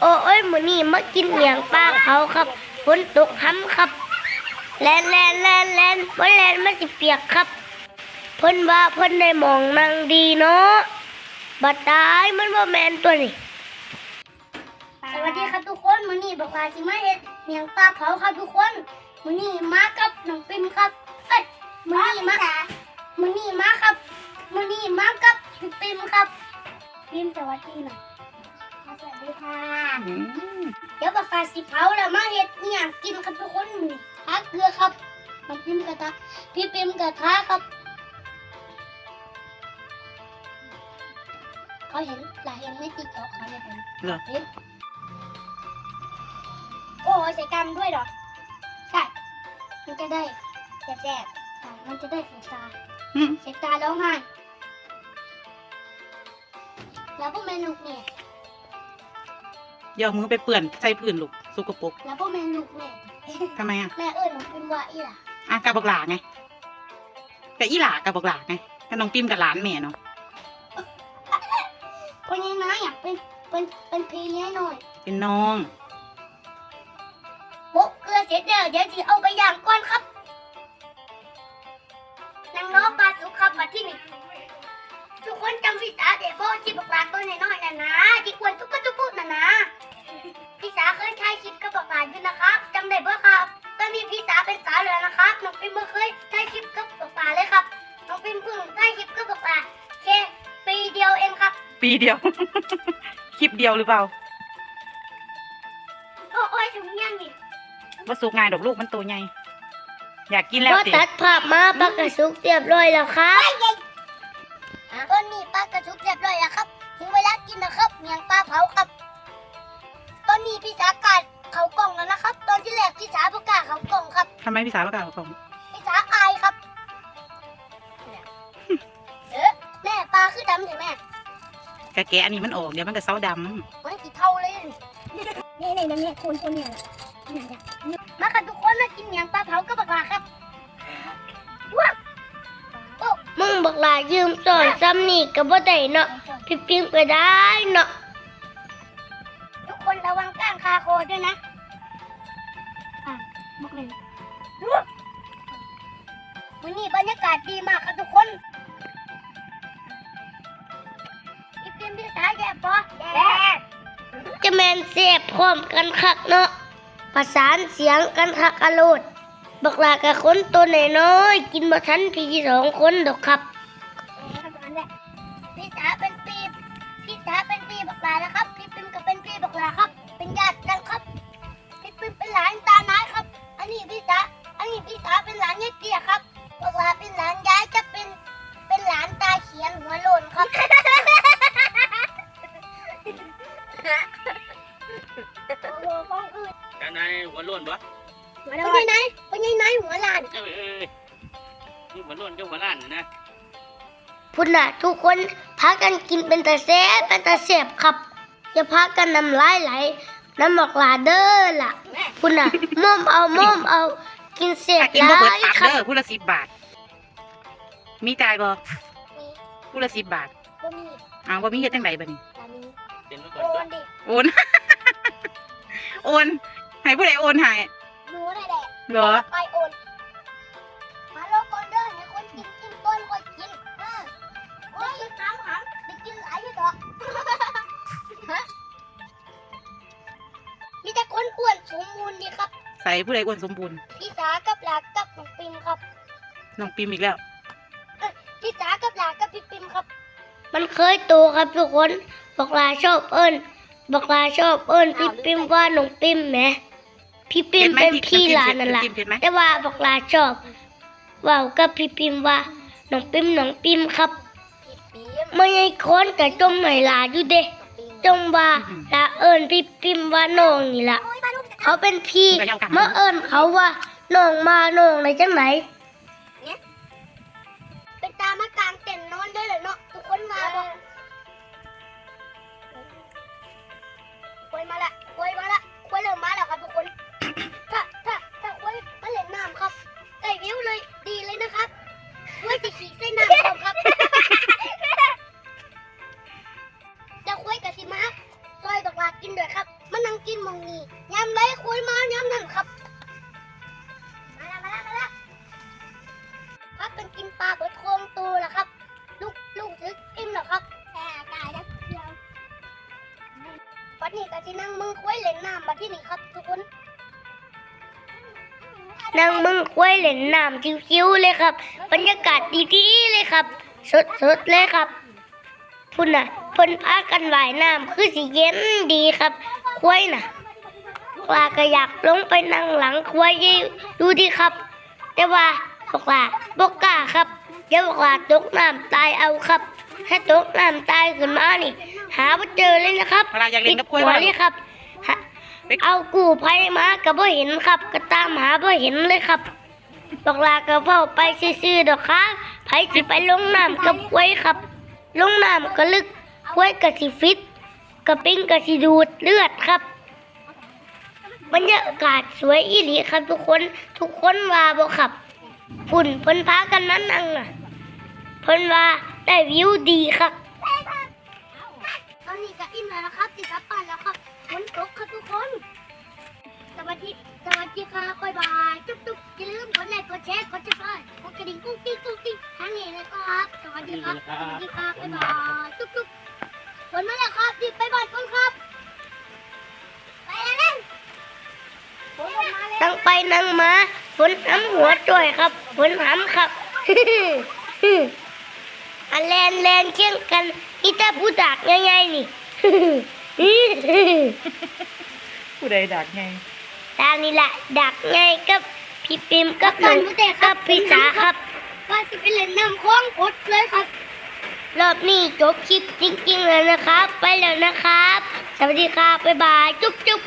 โอ้ยมื้อนี้มากินเมียงปลาเผาครับฝนตกห้ำครับแลนแลนแลนแลนบ่แลนมันสิเปียกครับเพิ่นว่าเพิ่นได้หมองนางดีเนาะบัดตายมันบ่แม่นตัวนี้สวัสดีครับทุกคนมื้อนี้บอกว่าสิมาเฮ็ดเมียงปลาเผาครับทุกคนมื้อนี้มากับน้องปิมครับเอ้ยมื้อนี้มามื้อนี้มาครับมื้อนี้มากับพี่ปิมครับปิมสวัสดีหน่อย สวัสดีค่ะเดี๋ยวบอกว่าสิเผาแล้วมาเฮ็ดอหย่างกินครับทุกคนมื้อนี้ทาเกลือครับน้องปิมกระทะพี่ปิมกระทะครับเขาเห็นหลายเห็นในติ๊กต็อกเขาเนี่ยเป็นเหรอเห็นโอ้ยใส่กันด้วยเหรอใช่มันจะได้แซ่บๆอะมันจะได้สีตาอืมสีตาร้องไห้แล้วพวกเมนูเนี่ย อย่าเอามือไปเปื่อนใส่พื้นลูกสกปรกแล้วพวกเมนูเนี่ยทำไมอะแม่เอิญมันเป็นว่าอีหล่ะอะกับบักหลาไงกับอีหลากับบักหลาไงกับน้องปิมกับหลานแม่เนาะเพราะงี้นะอยากเป็นเป็นเป็นพีแน่หน่อยเป็นน้องโบกเกลือเสร็จแล้วเดี๋ยวจะเอาไปย่างก่อนครับนางล้อปลาสุกครับมาที่นี่ทุกคนจำพี่สาเด็กโบที่บอกลาตัวน้อยๆน่ะนะที่ควรทุกกระตุกปุ๊บน่ะนะ พี่สาเคยถ่ายคลิปกับบอกลาอยู่นะครับจำได้บ่ครับ ตอนนี้พี่สาเป็นสาวแล้วนะครับน้องปิมเมื่เคยถ่ายคลิปกับบอกลาเลยครับน้องปิมเพิ่งถ่ายคลิปกับบอกลาแค่ปีเดียวเองครับ ปีเดียว คลิปเดียวหรือเปล่าโอ้โอ้ยถึงยังนี่ว่าสุกง่ายดอกลูกมันตัวใหญ่อยากกินแล้วพอสิตัดภาพมาปลากระสุกเรียบร้อยแล้วครับ ตอนนี้ปลากระชุบเรียบร้อยแล้วครับถึงเวลากินนะครับเมียง มพี่สาวประกาศของพี่สาอายครับเนี่ยเอ๊ะแม่ปลาคือดำใช่ไหมกะแกะอันนี้มันออกเดี๋ยวมันก็เซาดมันกี่เท่าเลยนี่นี่นี่นี่คุณคุณเนี่ยมาค่ะทุกคนมากินเมียงปลาเผากับปลาครับว้าวโอ้มึงบักหลายืมสอนซ้ำนี่ก็บ่ได้เนาะพี่ปิมก็ได้เนาะทุกคนระวังก้างคาคอด้วยนะอะบอกเลย วันนี้บรรยากาศดีมากครับทุกคนอีเพียมพี่สายแย่ปะแย่จะแมนเสียบพร้อมกันคักเนาะประสานเสียงกันคักอโลดบักลากับคนตัวน้อยๆกินบ่ทันพี่สองคนดอกครับพี่สาเป็นปีพี่สาเป็นปีบักลานะครับ พี่ปิมก็เป็นปีบักลาครับ เป็นญาติกันครับ พี่ปิมเป็นหลานตาน้ายครับ อันนี้พี่สา พี่สาเป็นหลานยายเตี้ยครับบักลาเป็นหลานยายจะเป็น เป็นหลานตาเขียนหัวโลนครับโอ้โหฟ้องอื่นกันนายหัวโล้นบ่เป็นยังไงเป็นยังไงหัวหลานเอ้ยเอ้ยนี่หัวโล้นเจ้าหัวล้านน่ะนะพุ่นน่ะ ทุกคนพากันกินเป็นตาแซ่บเป็นตาแซ่บครับ อย่าพากันน้ำลายไหล น้ำหมอกหลาเด้อล่ะ พุ่นน่ะม่อมเอาม่อมเอา กินเสีำยถ้าบกินหบ่เบิดลายปักครับเด้อผู้ละสิบบาท มีจ่ายบ่มีผู้ละสิบบาทก็มีอ้าวว่ามีเฮ็ดจังไดบัดนี้หลานนี้เป็นมาโอก่อนนดิโอน โอนให้ผู้ใดโอนให้หนูได้แหละเหรอไครับใส่ผู้ใดอ้วนสมบูรณ์พี่สากับหลากับน้องปิมครับน้องปิมอีกแล้วพี่สากับหลากับพี่ปิมครับ มันเคยโตครับทุกคนบอกลาชอบเอิ้นบอกลาชอบเอิ้นพี่ปิมว่าน้องปิมแหมพี่ปิมเผ็ดไหมเป็นพี่หลานนั่นแหละเผ็ดเผ็ดไหมแต่ว่าบอกลาชอบเว่ากับพี่ปิมว่าน้องปิมน้องปิมครับพี่ปิมไม่ให้คนกับจมไหนลาอยู่เด้จมว่าลาเอิ้นพี่ปิมว่าน้องนี่ล่ะโอ้ยมาลูก เขาเป็นพี่เมื่อเอิ้นเขาว่าน้องมาน้องอะไรจังไหนเป็นตามากลางเต็นท์นอนได้เลยเนาะทุกคนมาบอกควยมาละควยมาละควยเริ่มมาแล้วครับทุกคนถ้า น้ำมาที่นี่ครับทุกคนนั่งมึงควายเล่นน้ำชิวๆเลยครับ บรรยากาศดีๆเลยครับ สดๆเลยครับพุ่นน่ะเพิ่นพากันว่ายน้ำคือสิเย็นดีครับควายน่ะปลาก็อยากลงไปนั่งหลังควายดูดิครับ แต่ว่าบอกว่าบอกกล้าครับเดี๋ยวบอกว่าตกน้ำตายเอาครับถ้าตกน้ำตายขึ้นมานี่ หาไม่เจอเลยนะครับเวลาอยากเล่นกับกล้วยหัวว่าเลยครับหาไป เอากูภัยมาก็บ่เห็นครับก็ตามหาบ่เห็นเลยครับบอกลาก็เฝ้าไปซื่อๆดอกค่ะไผสิไปลงน้ำกับควยครับ ลงน้ำก็ลึกควยก็สิฟิตกระปิ้งก็สิดูดเลือดครับบรรยากาศสวยอีหลีครับทุกคนทุกคนว่าบ่ครับฝุ่นเพิ่นพากันนั้นนั่งน่ะเพิ่นว่าได้วิวดีครับตอนนี้ก็อิ่มแล้วนะครับสิครับปั่นแล้วครับ ฝนตกครับทุกคน สวัสดีสวัสดีครับบ๊ายบายจุ๊บจุ๊บอย่าลืมกดไลค์กดแชร์กดติดตามกดกระดิ่งกุ้งกิ้งกุ้งกิ้งทางนี้เลยครับ สวัสดีครับสวัสดีครับบ๊ายบายจุ๊บจุ๊บฝนมาแล้วครับรีบไปบ้านก่อนครับ ไปแล้วนะฝนมาแล้วนั่งไปนั่งมาฝนห้ำหัวจ่อยครับฝนห้ำครับอันแลนแลนเคียงกันอีตาผู้ดักง่ายๆนี่ ผู้ใดดักไงตานี่แหละดักง่ายกับพี่ปิมกับน้องกับพี่สาครับ ว่าจะไปเล่นน้ำคลองกดเลยครับ รอบนี้จบคลิปจริงๆแล้วนะครับ ไปแล้วนะครับ สวัสดีครับบ๊ายบาย จุ๊บจุ๊บ